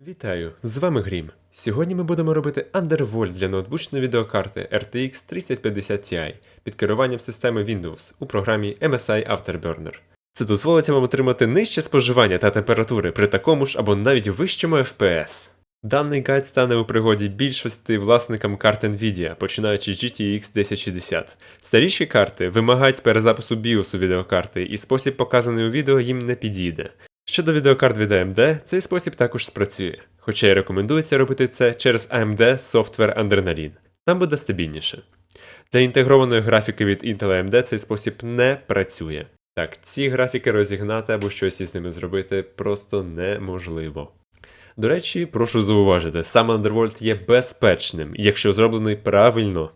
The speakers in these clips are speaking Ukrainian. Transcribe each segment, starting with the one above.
Вітаю! З вами Грім. Сьогодні ми будемо робити Undervolt для ноутбучної відеокарти RTX 3050 Ti під керуванням системи Windows у програмі MSI Afterburner. Це дозволить вам отримати нижче споживання та температури при такому ж або навіть вищому FPS. Даний гайд стане у пригоді більшості власникам карт Nvidia, починаючи з GTX 1060. Старіші карти вимагають перезапису BIOS відеокарти, і спосіб, показаний у відео, їм не підійде. Щодо відеокарт від AMD, цей спосіб також спрацює, хоча й рекомендується робити це через AMD Software Adrenalin. Там буде стабільніше. Для інтегрованої графіки від Intel AMD цей спосіб не працює. Так, ці графіки розігнати або щось із ними зробити просто неможливо. До речі, прошу зауважити, сам Underworld є безпечним, якщо зроблений правильно.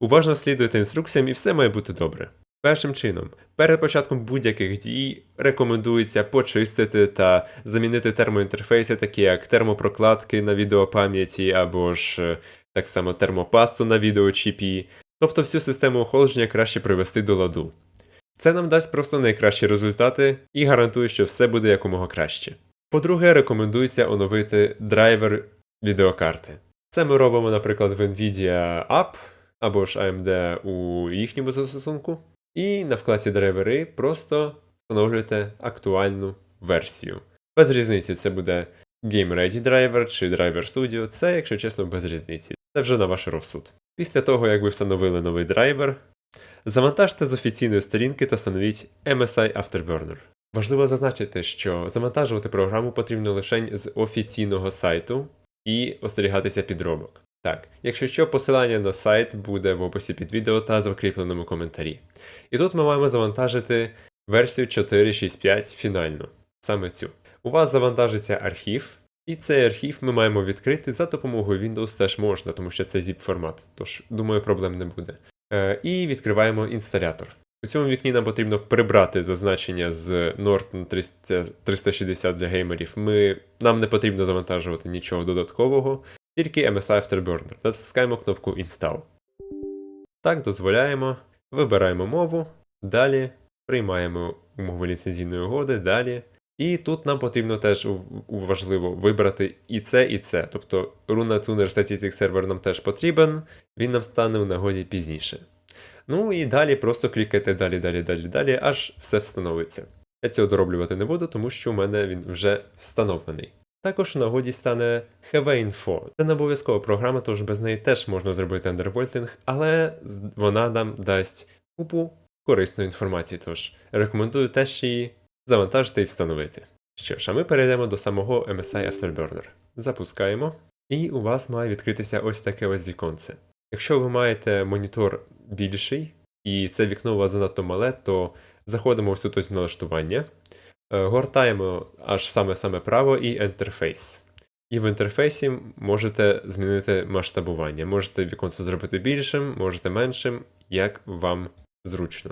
Уважно слідуйте інструкціям і все має бути добре. Першим чином, перед початком будь-яких дій рекомендується почистити та замінити термоінтерфейси, такі як термопрокладки на відеопам'яті або ж е, так само термопасту на відеочіпі, тобто всю систему охолодження краще привести до ладу. Це нам дасть просто найкращі результати і гарантує, що все буде якомога краще. По-друге, рекомендується оновити драйвер відеокарти. Це ми робимо, наприклад, в Nvidia App або ж AMD у їхньому застосунку. І на вкладці драйвери просто встановлюєте актуальну версію. Без різниці це буде Game Ready Driver чи Driver Studio, це, якщо чесно, без різниці. Це вже на ваш розсуд. Після того, як ви встановили новий драйвер, завантажте з офіційної сторінки та встановіть MSI Afterburner. Важливо зазначити, що завантажувати програму потрібно лише з офіційного сайту і остерігатися підробок. Так, якщо що, посилання на сайт буде в описі під відео та закріпленому коментарі. І тут ми маємо завантажити версію 4.6.5 фінальну, саме цю. У вас завантажиться архів, і цей архів ми маємо відкрити за допомогою Windows теж можна, тому що це zip формат, тож думаю, проблем не буде. Е, і відкриваємо інсталятор. У цьому вікні нам потрібно прибрати зазначення з Norton 360 для геймерів. Ми, Нам не потрібно завантажувати нічого додаткового, тільки MSI Afterburner. Натискаємо кнопку Install. Так, дозволяємо, вибираємо мову, далі приймаємо умови ліцензійної угоди, далі. І тут нам потрібно теж важливо вибрати і це, і це. Тобто Runa Tuner Static Server нам теж потрібен, він нам стане в нагоді пізніше. Ну і далі просто клікайте далі, далі, далі, далі, аж все встановиться. Я цього дороблювати не буду, тому що у мене він вже встановлений. Також у нагоді стане HV-Info. Це не обов'язкова програма, тож без неї теж можна зробити андервольтинг, але вона нам дасть купу корисної інформації, тож рекомендую теж її завантажити і встановити. Що ж, а ми перейдемо до самого MSI Afterburner. Запускаємо, і у вас має відкритися ось таке ось віконце. Якщо ви маєте монітор більший, і це вікно у вас занадто мале, то заходимо ось тут ось в налаштування. Е, гортаємо аж саме-саме право і інтерфейс. І в інтерфейсі можете змінити масштабування. Можете віконце зробити більшим, можете меншим, як вам зручно.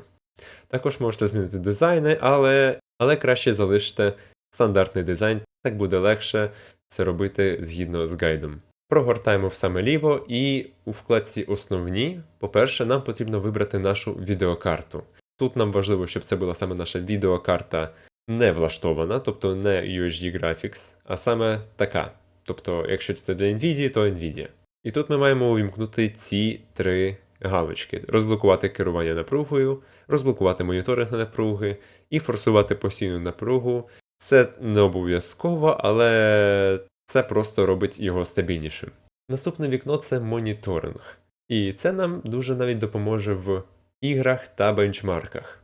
Також можете змінити дизайни, але але краще залиште стандартний дизайн, так буде легше це робити згідно з гайдом. Прогортаємо в саме ліво, і у вкладці Основні, по-перше, нам потрібно вибрати нашу відеокарту. Тут нам важливо, щоб це була саме наша відеокарта не влаштована, тобто не UHD Graphics, а саме така. Тобто, якщо це для NVIDIA, то NVIDIA. І тут ми маємо увімкнути ці три галочки: розблокувати керування напругою, розблокувати моніторинг напруги і форсувати постійну напругу. Це не обов'язково, але це просто робить його стабільнішим. Наступне вікно це моніторинг. І це нам дуже навіть допоможе в іграх та бенчмарках.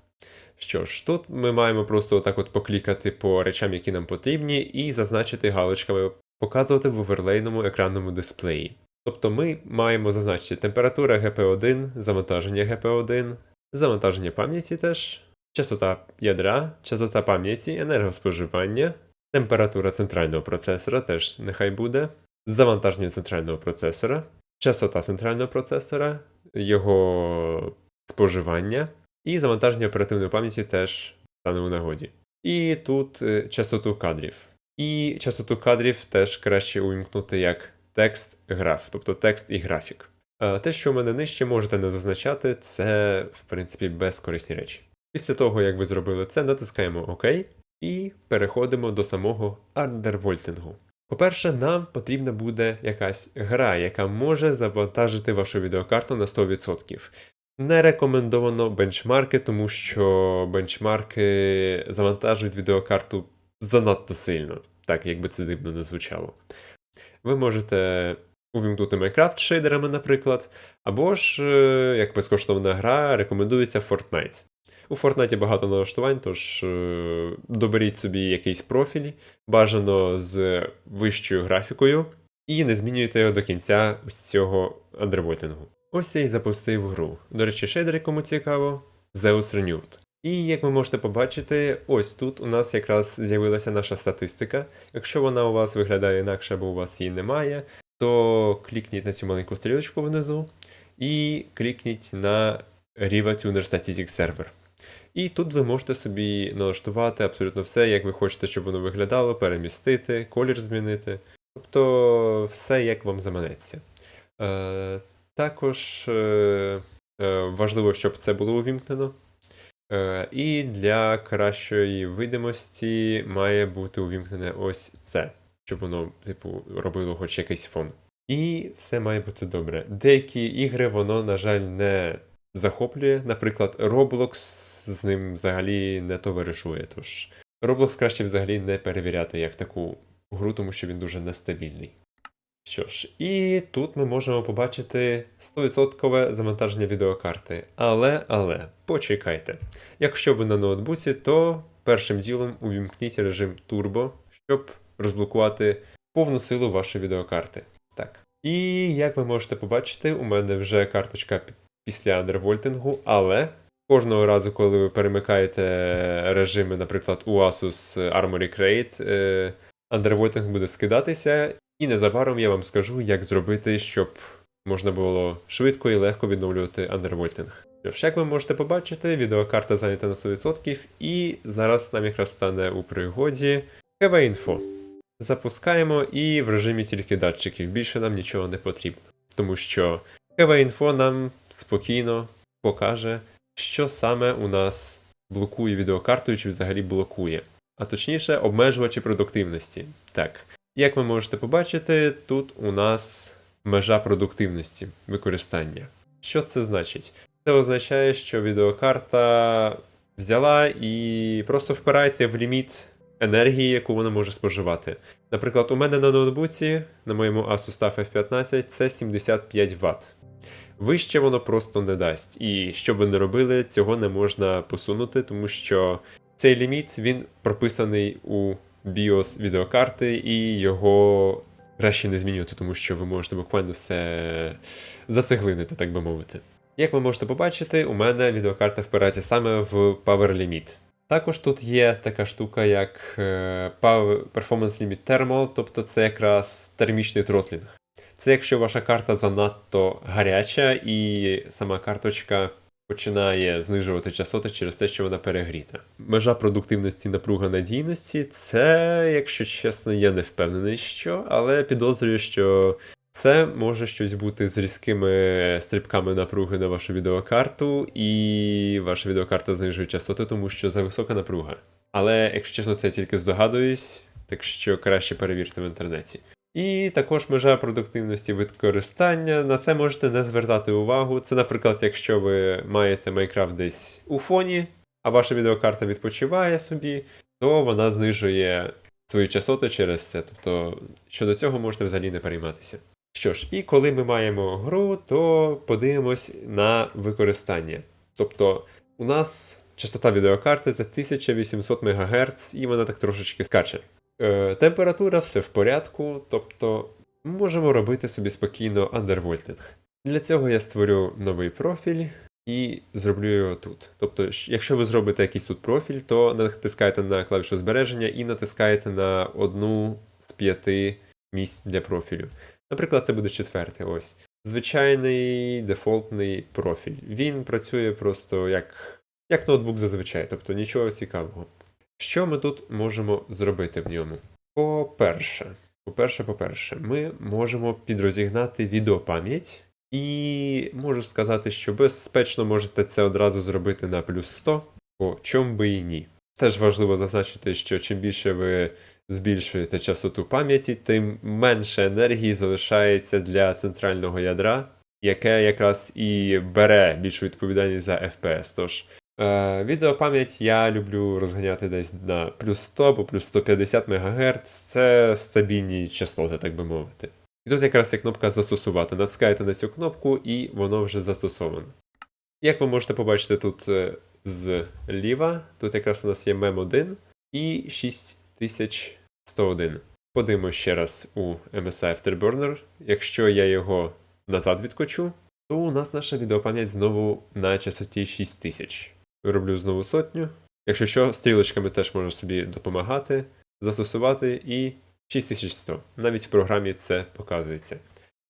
Що ж, тут ми маємо просто отак от поклікати по речам, які нам потрібні, і зазначити галочками, показувати в оверлейному екранному дисплеї. Тобто ми маємо зазначити температура GP1, завантаження GP1, завантаження пам'яті теж, частота ядра, частота пам'яті, енергоспоживання, температура центрального процесора теж нехай буде, завантаження центрального процесора, частота центрального процесора, його споживання. І завантаження оперативної пам'яті теж стане у нагоді. І тут е, частоту кадрів. І частоту кадрів теж краще увімкнути як текст граф, тобто текст і графік. Те, що в мене нижче, можете не зазначати, це, в принципі, безкорисні речі. Після того, як ви зробили це, натискаємо ОК і переходимо до самого андервольтингу. По-перше, нам потрібна буде якась гра, яка може завантажити вашу відеокарту на 100%. Не рекомендовано бенчмарки, тому що бенчмарки завантажують відеокарту занадто сильно, так якби це дивно не звучало. Ви можете увімкнути Minecraft шейдерами, наприклад, або ж, е, як безкоштовна гра, рекомендується Fortnite. У Fortnite багато налаштувань, тож е, доберіть собі якийсь профіль, бажано з вищою графікою, і не змінюйте його до кінця ось цього андервольтингу. Ось я і запустив гру. До речі, шейдери, кому цікаво, Zeus Renewed. І як ви можете побачити, ось тут у нас якраз з'явилася наша статистика. Якщо вона у вас виглядає інакше, або у вас її немає, то клікніть на цю маленьку стрілочку внизу і клікніть на Riva Tuner Statistics Server. І тут ви можете собі налаштувати абсолютно все, як ви хочете, щоб воно виглядало, перемістити, колір змінити. Тобто все як вам заманеться. Також е, е, важливо, щоб це було увімкнено. Е, і для кращої видимості має бути увімкнене ось це, щоб воно, типу, робило хоч якийсь фон. І все має бути добре. Деякі ігри воно, на жаль, не захоплює. Наприклад, Roblox з ним взагалі не товаришує. Тож Roblox краще взагалі не перевіряти як таку гру, тому що він дуже нестабільний. Що ж, і тут ми можемо побачити 100% завантаження відеокарти. Але, але, почекайте. Якщо ви на ноутбуці, то першим ділом увімкніть режим Turbo, щоб розблокувати повну силу вашої відеокарти. Так. І як ви можете побачити, у мене вже карточка після андервольтингу, але кожного разу, коли ви перемикаєте режими, наприклад, у Asus Armory Crate, е, андервольтинг буде скидатися, і незабаром я вам скажу, як зробити, щоб можна було швидко і легко відновлювати андервольтинг. Що ж, як ви можете побачити, відеокарта зайнята на 100%, і зараз нам якраз стане у пригоді KV-Info. Запускаємо і в режимі тільки датчиків. Більше нам нічого не потрібно. Тому що KV-Info нам спокійно покаже, що саме у нас блокує відеокарту, чи взагалі блокує. А точніше, обмежувачі продуктивності. Так, як ви можете побачити, тут у нас межа продуктивності використання. Що це значить? Це означає, що відеокарта взяла і просто впирається в ліміт енергії, яку вона може споживати. Наприклад, у мене на ноутбуці, на моєму Asus TUF F15, це 75 Вт. Вище воно просто не дасть. І що ви не робили, цього не можна посунути, тому що цей ліміт він прописаний у BIOS відеокарти, і його краще не змінювати, тому що ви можете буквально все зацеглинити, так би мовити. Як ви можете побачити, у мене відеокарта впирається саме в Power Limit. Також тут є така штука, як е, Performance Limit Thermal, тобто це якраз термічний тротлінг. Це якщо ваша карта занадто гаряча і сама карточка починає знижувати частоти через те, що вона перегріта. Межа продуктивності напруга надійності це, якщо чесно, я не впевнений, що, але підозрюю, що це може щось бути з різкими стрибками напруги на вашу відеокарту, і ваша відеокарта знижує частоти, тому що за висока напруга. Але, якщо чесно, це я тільки здогадуюсь, так що краще перевірте в інтернеті. І також межа продуктивності використання. На це можете не звертати увагу. Це, наприклад, якщо ви маєте Minecraft десь у фоні, а ваша відеокарта відпочиває собі, то вона знижує свої частоти через це. Тобто щодо цього можете взагалі не перейматися. Що ж, і коли ми маємо гру, то подивимось на використання. Тобто, у нас частота відеокарти за 1800 МГц, і вона так трошечки скаче. Е, температура все в порядку, тобто можемо робити собі спокійно андервольтинг. Для цього я створю новий профіль і зроблю його тут. Тобто, якщо ви зробите якийсь тут профіль, то натискаєте на клавішу збереження і натискаєте на одну з п'яти місць для профілю. Наприклад, це буде четвертий. Ось. Звичайний дефолтний профіль. Він працює просто як, як ноутбук зазвичай, тобто нічого цікавого. Що ми тут можемо зробити в ньому? По-перше, по-перше, по-перше, ми можемо підрозігнати відеопам'ять, і можу сказати, що безпечно можете це одразу зробити на плюс 100, бо чом би і ні. Теж важливо зазначити, що чим більше ви збільшуєте частоту пам'яті, тим менше енергії залишається для центрального ядра, яке якраз і бере більшу відповідальність за FPS. Тож відеопам'ять я люблю розганяти десь на плюс 100 або плюс 150 МГц. Це стабільні частоти, так би мовити. І тут якраз є кнопка застосувати. Натискаєте на цю кнопку, і воно вже застосовано. Як ви можете побачити тут е, зліва, тут якраз у нас є MEM1 і 6101. Подивимося ще раз у MSI Afterburner. Якщо я його назад відкочу, то у нас наша відеопам'ять знову на частоті 6000. Роблю знову сотню. Якщо що, стрілочками теж можу собі допомагати, застосувати і 6100. Навіть в програмі це показується.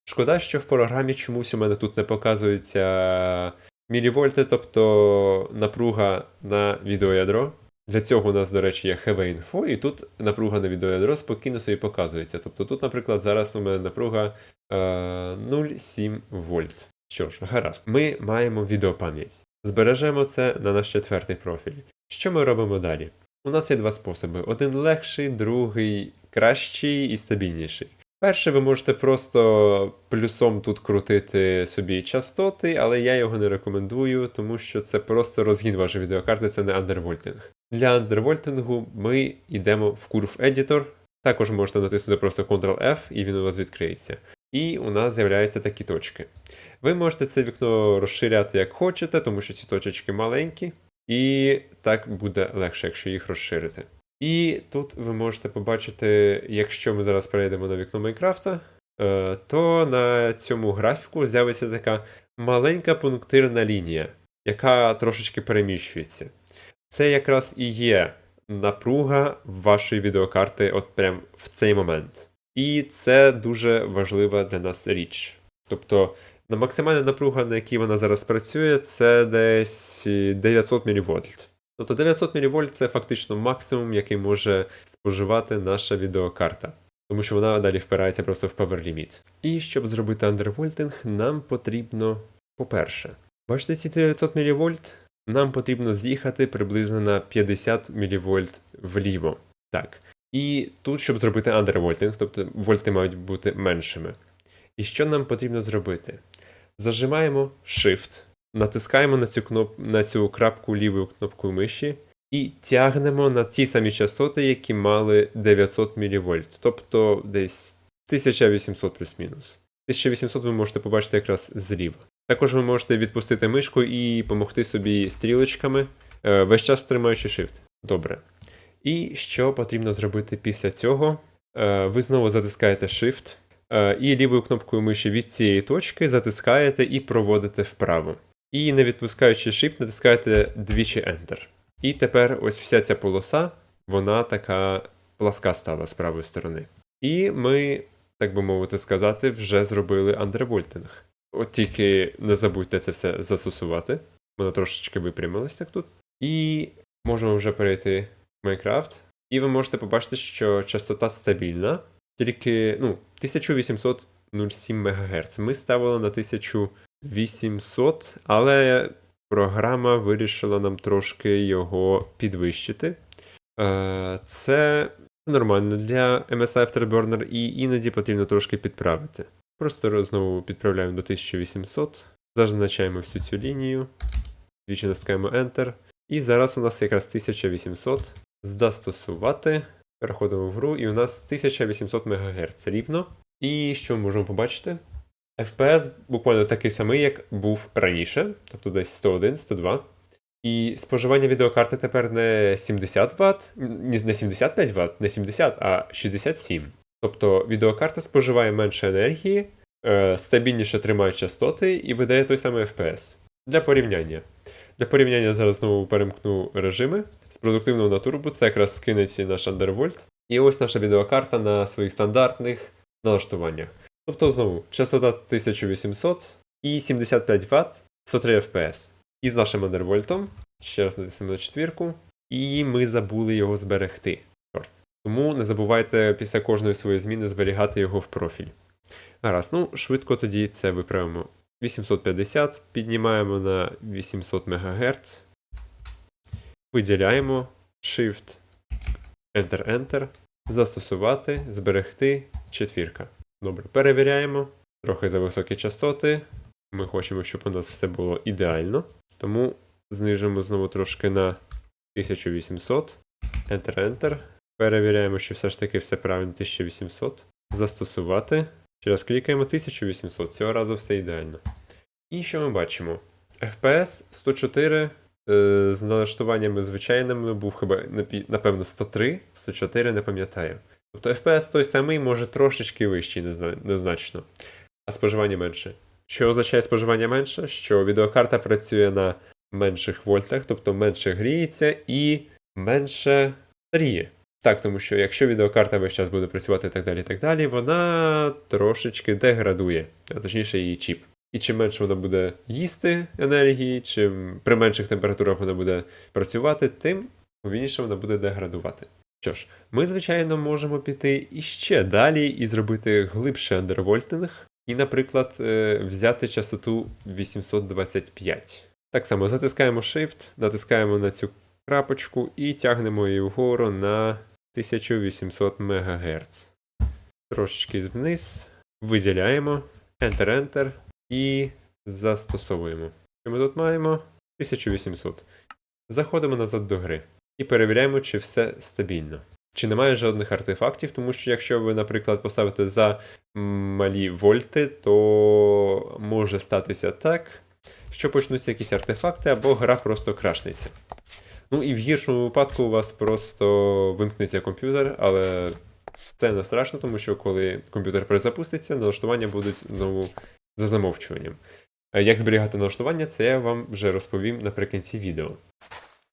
Шкода, що в програмі чомусь у мене тут не показуються мілівольти, тобто напруга на відеоядро. Для цього у нас, до речі, є HV-Info, і тут напруга на відеоядро спокійно собі показується. Тобто тут, наприклад, зараз у мене напруга е, 0,7 вольт. Що ж, гаразд, ми маємо відеопам'ять. Збережемо це на наш четвертий профіль. Що ми робимо далі? У нас є два способи: один легший, другий кращий і стабільніший. Перше, ви можете просто плюсом тут крутити собі частоти, але я його не рекомендую, тому що це просто розгін вашої відеокарти, це не андервольтинг. Для андервольтингу ми йдемо в Curve Editor. Також можете натиснути просто Ctrl-F і він у вас відкриється. І у нас з'являються такі точки. Ви можете це вікно розширяти як хочете, тому що ці точечки маленькі, і так буде легше, якщо їх розширити. І тут ви можете побачити, якщо ми зараз перейдемо на вікно Майнкрафта, е, то на цьому графіку з'явиться така маленька пунктирна лінія, яка трошечки переміщується. Це якраз і є напруга вашої відеокарти от прям в цей момент. І це дуже важлива для нас річ. Тобто на максимальна напруга, на якій вона зараз працює, це десь 900 мВ. Тобто 900 мВ це фактично максимум, який може споживати наша відеокарта. Тому що вона далі впирається просто в power limit. І щоб зробити андервольтинг, нам потрібно, по-перше, бачите ці 900 мВ? Нам потрібно з'їхати приблизно на 50 мВ вліво. Так. І тут, щоб зробити андервольтинг, тобто вольти мають бути меншими. І що нам потрібно зробити? Зажимаємо Shift, натискаємо на цю кноп... на цю крапку лівою кнопкою миші і тягнемо на ті самі частоти, які мали 900 мВ, тобто десь 1800 плюс-мінус. 1800 ви можете побачити якраз зліва. Також ви можете відпустити мишку і допомогти собі стрілочками, е, весь час тримаючи Shift. Добре. І що потрібно зробити після цього? Е, Ви знову затискаєте Shift е, і лівою кнопкою миші від цієї точки затискаєте і проводите вправо. І не відпускаючи Shift, натискаєте двічі Enter. І тепер ось вся ця полоса, вона така пласка стала з правої сторони. І ми, так би мовити сказати, вже зробили андервольтинг. От тільки не забудьте це все застосувати. Воно трошечки випрямилось тут. І можемо вже перейти Minecraft. І ви можете побачити, що частота стабільна, тільки ну, 1807 МГц. Ми ставили на 1800, але програма вирішила нам трошки його підвищити. Е, Це нормально для MSI Afterburner і іноді потрібно трошки підправити. Просто знову підправляємо до 1800, зазначаємо всю цю лінію, двічі натискаємо Enter. І зараз у нас якраз 1800. Застосувати. Переходимо в гру, і у нас 1800 МГц рівно. І що ми можемо побачити? FPS буквально такий самий, як був раніше, тобто десь 101, 102. І споживання відеокарти тепер не 70 Вт, не 75 Вт, не 70, а 67. Тобто відеокарта споживає менше енергії, е, стабільніше тримає частоти і видає той самий FPS. Для порівняння. Для порівняння зараз знову перемкну режими. З продуктивного на турбо це якраз скинеться наш андервольт. І ось наша відеокарта на своїх стандартних налаштуваннях. Тобто знову частота 1800 і 75 Вт 103 FPS. І з нашим андервольтом, ще раз натиснемо на четвірку, і ми забули його зберегти. Тому не забувайте після кожної своєї зміни зберігати його в профіль. Гаразд, ну швидко тоді це виправимо. 850 піднімаємо на 800 МГц. Виділяємо Shift, Enter-Enter. Застосувати, зберегти, четвірка. Добре, перевіряємо. Трохи за високі частоти. Ми хочемо, щоб у нас все було ідеально. Тому знижимо знову трошки на 1800. Enter-Enter. Перевіряємо, що все ж таки все правильно 1800. Застосувати. Ще раз клікаємо 1800. Цього разу все ідеально. І що ми бачимо? FPS 104 е, з налаштуваннями звичайними був хіба напевно 103, 104, не пам'ятаю. Тобто FPS той самий, може трошечки вищий, незна- незначно, а споживання менше. Що означає споживання менше? Що відеокарта працює на менших вольтах, тобто менше гріється і менше старіє. Так, тому що якщо відеокарта весь час буде працювати і так далі, і так далі, вона трошечки деградує, а точніше її чіп. І чим менше вона буде їсти енергії, чим при менших температурах вона буде працювати, тим повільніше вона буде деградувати. Що ж, ми, звичайно, можемо піти іще далі і зробити глибший андервольтинг, і, наприклад, е, взяти частоту 825. Так само затискаємо Shift, натискаємо на цю крапочку і тягнемо її вгору на 1800 МГц. Трошечки вниз, виділяємо, Enter-Enter і застосовуємо. Що ми тут маємо? 1800. Заходимо назад до гри і перевіряємо, чи все стабільно. Чи немає жодних артефактів, тому що якщо ви, наприклад, поставите за малі вольти, то може статися так, що почнуться якісь артефакти, або гра просто крашнеться. Ну і в гіршому випадку у вас просто вимкнеться комп'ютер, але це не страшно, тому що коли комп'ютер перезапуститься, налаштування будуть знову за замовчуванням. Як зберігати налаштування, це я вам вже розповім наприкінці відео.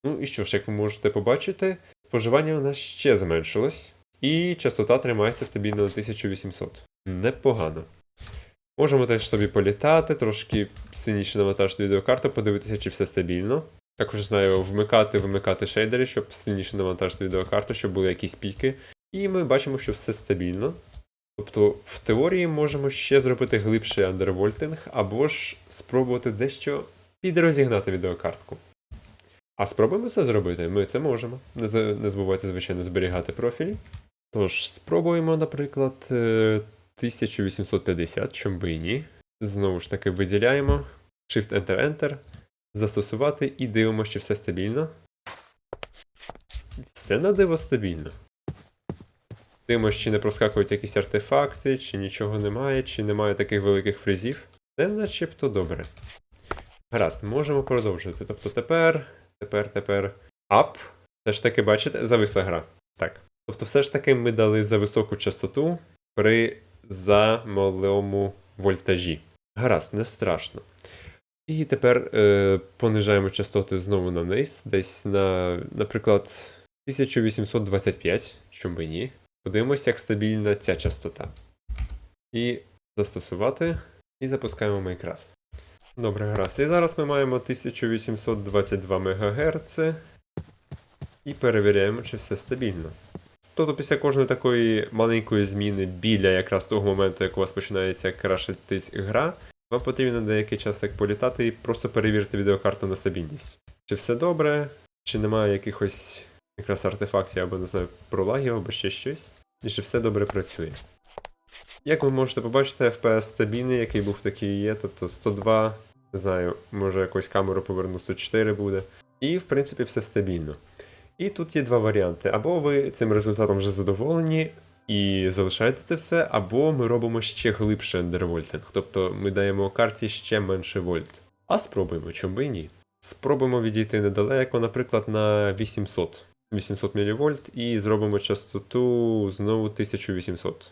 Ну і що ж, як ви можете побачити, споживання у нас ще зменшилось, і частота тримається стабільно на 1800. Непогано. Можемо теж собі політати, трошки сильніше навантажити відеокарту, подивитися, чи все стабільно. Також знаю, вмикати, вимикати шейдери, щоб сильніше навантажити відеокарту, щоб були якісь піки. І ми бачимо, що все стабільно. Тобто, в теорії можемо ще зробити глибший андервольтинг, або ж спробувати дещо підрозігнати відеокартку. А спробуємо це зробити? Ми це можемо. Не, забувайте, звичайно, зберігати профілі. Тож, спробуємо, наприклад, е, 1850, чому би і ні. Знову ж таки, виділяємо Shift-Enter-Enter, застосувати і дивимося, чи все стабільно. Все на диво стабільно. Дивимося, чи не проскакують якісь артефакти, чи нічого немає, чи немає таких великих фрізів. Це начебто добре. Гаразд, можемо продовжити. Тобто тепер, тепер, тепер. Ап. Все ж таки, бачите, зависла гра. Так. Тобто, все ж таки ми дали за високу частоту при замалому вольтажі. Гаразд, не страшно. І тепер е, понижаємо частоти знову на низ, десь на, наприклад, 1825, чому ні. Подивимось, як стабільна ця частота. І застосувати, і запускаємо Майнкрафт. Добре, гаразд. І зараз ми маємо 1822 МГц. І перевіряємо, чи все стабільно. Тобто після кожної такої маленької зміни біля якраз того моменту, як у вас починається крашитись гра, вам потрібно деякий час так політати і просто перевірити відеокарту на стабільність. Чи все добре, чи немає якихось якраз артефактів або не знаю, пролагів, або ще щось, і чи все добре працює. Як ви можете побачити, FPS стабільний, який був, такий є, тобто 102, не знаю, може якусь камеру поверну 104 буде. І в принципі все стабільно. І тут є два варіанти. Або ви цим результатом вже задоволені і залишаєте це все, або ми робимо ще глибше андервольтинг, тобто ми даємо карті ще менше вольт. А спробуємо, чому би і ні. Спробуємо відійти недалеко, наприклад, на 800. 800 мВ і зробимо частоту знову 1800.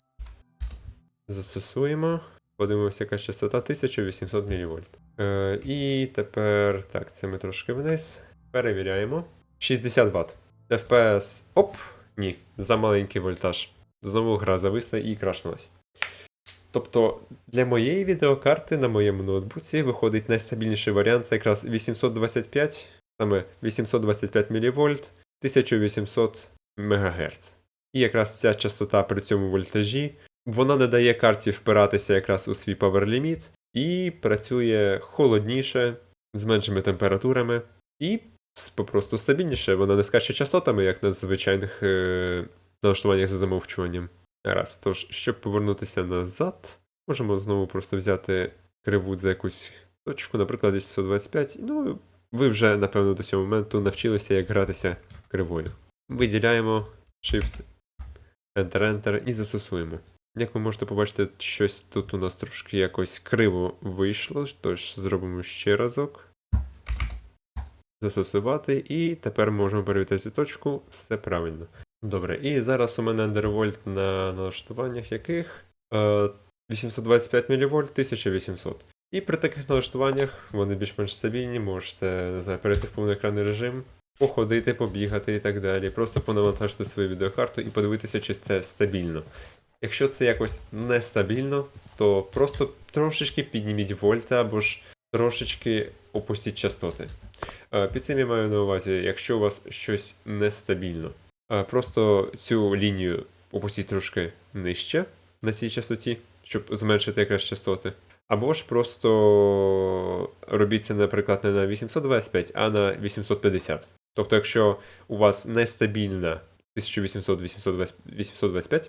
Застосуємо. Подивимося, яка частота 1800 мВ. Е, і тепер, так, це ми трошки вниз. Перевіряємо. 60 Вт. FPS. Оп! Ні, за маленький вольтаж. Знову гра зависла і крашнулась. Тобто для моєї відеокарти на моєму ноутбуці виходить найстабільніший варіант це якраз 825, саме 825 мВ, 1800 МГц. І якраз ця частота при цьому вольтажі, вона не дає карті впиратися якраз у свій limit і працює холодніше, з меншими температурами, і попросту стабільніше. Вона не скаче частотами, як на звичайних е, налаштуваннях за замовчуванням. Раз. Тож, щоб повернутися назад, можемо знову просто взяти криву за якусь точку, наприклад, 125. Ну, ви вже, напевно, до цього моменту навчилися, як гратися кривою. Виділяємо Shift, Enter, Enter і застосуємо. Як ви можете побачити, щось тут у нас трошки якось криво вийшло, тож зробимо ще разок. Застосувати, і тепер можемо перевірити точку, все правильно. Добре, і зараз у мене андервольт на налаштуваннях яких е, 825 мВ 1800. І при таких налаштуваннях вони більш-менш стабільні, можете не знаю, перейти в повноекранний режим, походити, побігати і так далі. Просто понавантажити свою відеокарту і подивитися, чи це стабільно. Якщо це якось нестабільно, то просто трошечки підніміть вольти або ж трошечки опустіть частоти. Е, Під цим я маю на увазі, якщо у вас щось нестабільно, просто цю лінію опустіть трошки нижче на цій частоті, щоб зменшити якраз частоти. Або ж просто робіть це, наприклад, не на 825, а на 850. Тобто, якщо у вас нестабільна 1800-825,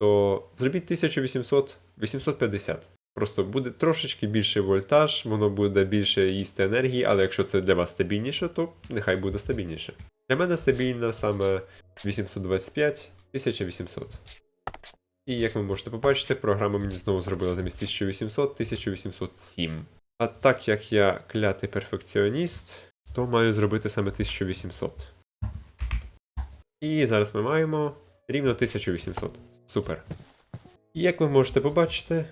то зробіть 1800-850. Просто буде трошечки більший вольтаж, воно буде більше їсти енергії, але якщо це для вас стабільніше, то нехай буде стабільніше. Для мене стабільна саме 825 1800. І як ви можете побачити, програма мені знову зробила замість 1800 1807. А так як я клятий перфекціоніст, то маю зробити саме 1800. І зараз ми маємо рівно 1800. Супер. І як ви можете побачити,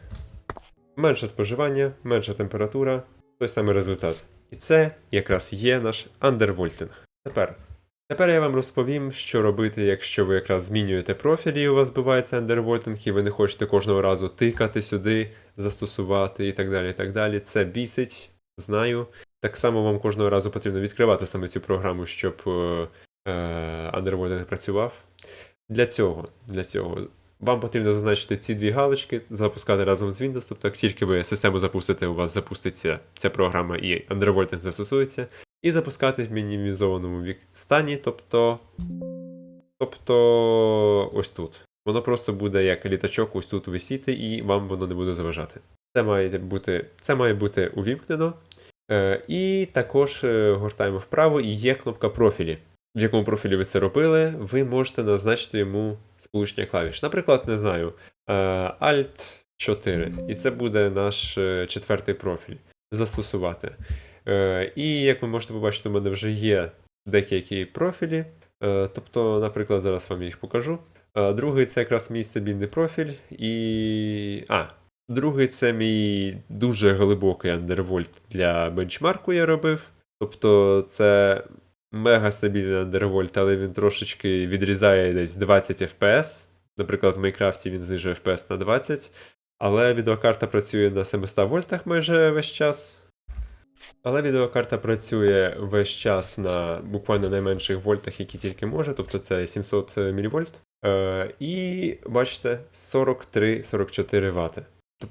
менше споживання, менша температура, той самий результат. І це якраз є наш андервольтинг. Тепер. Тепер я вам розповім, що робити, якщо ви якраз змінюєте профіль і у вас збивається андервольтинг, і ви не хочете кожного разу тикати сюди, застосувати і так далі. і так далі. Це бісить, знаю. Так само вам кожного разу потрібно відкривати саме цю програму, щоб е, андервольтинг працював. Для цього, для цього вам потрібно зазначити ці дві галочки, запускати разом з Windows. Тобто, як тільки ви систему запустите, у вас запуститься ця програма і андервольтинг застосується. І запускати в мінімізованому стані, тобто. Тобто ось тут. Воно просто буде як літачок ось тут висіти, і вам воно не буде заважати. Це має бути, це має бути увімкнено. Е, і також е, гортаємо вправо, і є кнопка профілі. В якому профілі ви це робили, ви можете назначити йому сполучення клавіш. Наприклад, не знаю, е, Alt 4. І це буде наш е, четвертий профіль. Застосувати. Е, І як ви можете побачити, у мене вже є деякі профілі. Е, Тобто, наприклад, зараз вам їх покажу. Е, Другий це якраз мій стабільний профіль. І. А, другий це мій дуже глибокий андервольт для бенчмарку я робив. Тобто, це мега стабільний андервольт, але він трошечки відрізає десь 20 FPS. Наприклад, в Майнкрафті він знижує FPS на 20. Але відеокарта працює на 700 вольтах майже весь час. Але відеокарта працює весь час на буквально найменших вольтах, які тільки може, тобто це 700 мВ. Е, і бачите, 43-44 Вт.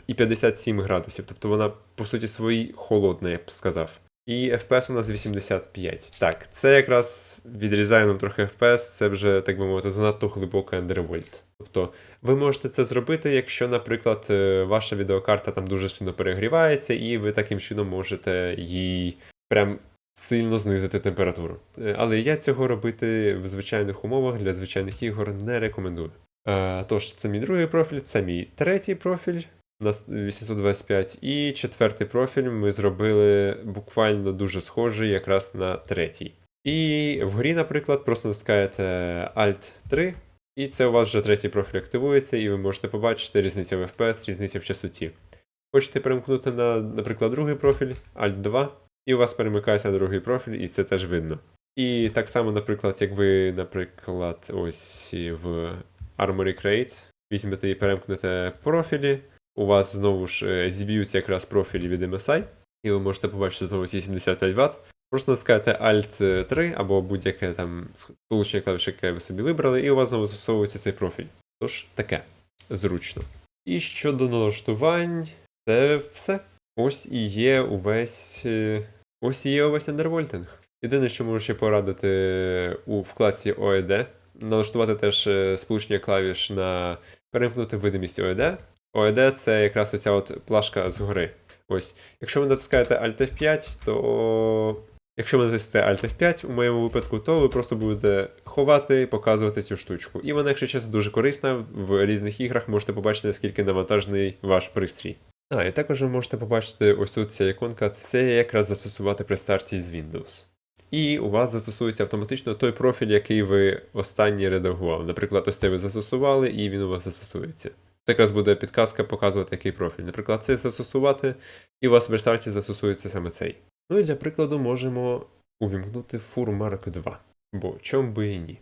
І 57 градусів. Тобто вона, по суті, свої холодна, я б сказав. І FPS у нас 85. Так, це якраз відрізає нам трохи FPS, це вже, так би мовити, занадто глибокий андервольт. Тобто ви можете це зробити, якщо, наприклад, е, ваша відеокарта там дуже сильно перегрівається, і ви таким чином можете їй прям сильно знизити температуру. Е, Але я цього робити в звичайних умовах для звичайних ігор не рекомендую. Е, Тож, це мій другий профіль, це мій третій профіль на 825, і четвертий профіль ми зробили буквально дуже схожий якраз на третій. І вгорі, наприклад, просто натискаєте Alt 3, і це у вас вже третій профіль активується, і ви можете побачити різницю в FPS, різницю в частоті. Хочете перемкнути на, наприклад, другий профіль, Alt 2, і у вас перемикається на другий профіль, і це теж видно. І так само, наприклад, як ви, наприклад, ось в Armory Crate візьмете і перемкнете профілі, у вас знову ж е, зіб'ються якраз профілі від MSI, і ви можете побачити знову ці 75 Вт. Просто натискаєте Alt 3 або будь-яке там сполучення клавіш, яке ви собі вибрали, і у вас знову застосовується цей профіль. Тож таке зручно. І щодо налаштувань, це все. Ось і є увесь. е, Ось і є увесь андервольтинг. Єдине, що можу ще порадити у вкладці OED, налаштувати теж е, сполучення клавіш на перемкнути видимість OED. OED це якраз оця от плашка згори. Ось, якщо ви натискаєте Alt F5, то. Якщо ви натиснете Alt F5 у моєму випадку, то ви просто будете ховати, показувати цю штучку. І вона, якщо чесно, дуже корисна. В різних іграх можете побачити, наскільки навантажений ваш пристрій. А, і також ви можете побачити ось тут ця іконка, це якраз застосувати при старті з Windows. І у вас застосується автоматично той профіль, який ви останній редагували. Наприклад, ось це ви застосували, і він у вас застосується. Це якраз буде підказка показувати, який профіль. Наприклад, цей застосувати, і у вас в рестарті застосується саме цей. Ну і для прикладу можемо увімкнути Fur Mark 2, бо чом би і ні.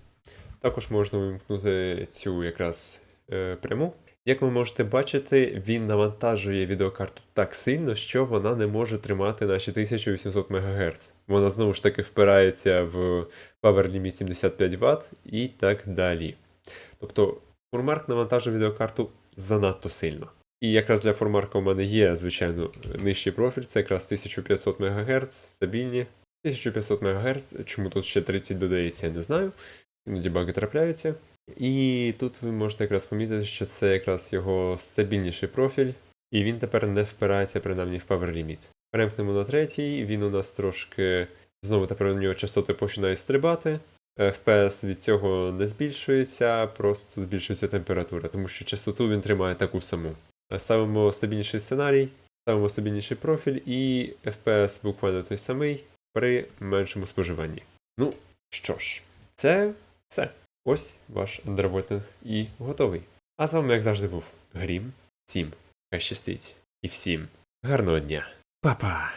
Також можна увімкнути цю якраз е, пряму. Як ви можете бачити, він навантажує відеокарту так сильно, що вона не може тримати наші 1800 МГц. Вона знову ж таки впирається в Power Limit 75 Вт і так далі. Тобто Фурмарк навантажує відеокарту занадто сильно. І якраз для Фурмарка у мене є, звичайно, нижчий профіль, це якраз 1500 МГц, стабільні. 1500 МГц, чому тут ще 30 додається, я не знаю. Іноді баги трапляються. І тут ви можете якраз помітити, що це якраз його стабільніший профіль, і він тепер не впирається принаймні в Power Limit. Перемкнемо на третій, він у нас трошки. Знову тепер у нього частоти починають стрибати. FPS від цього не збільшується, просто збільшується температура, тому що частоту він тримає таку саму. Ставимо стабільніший сценарій, ставимо стабільніший профіль і FPS буквально той самий при меншому споживанні. Ну що ж, це все. Ось ваш андервольтинг і готовий. А з вами, як завжди, був Грім. Всім хай щастить і всім гарного дня. Па-па!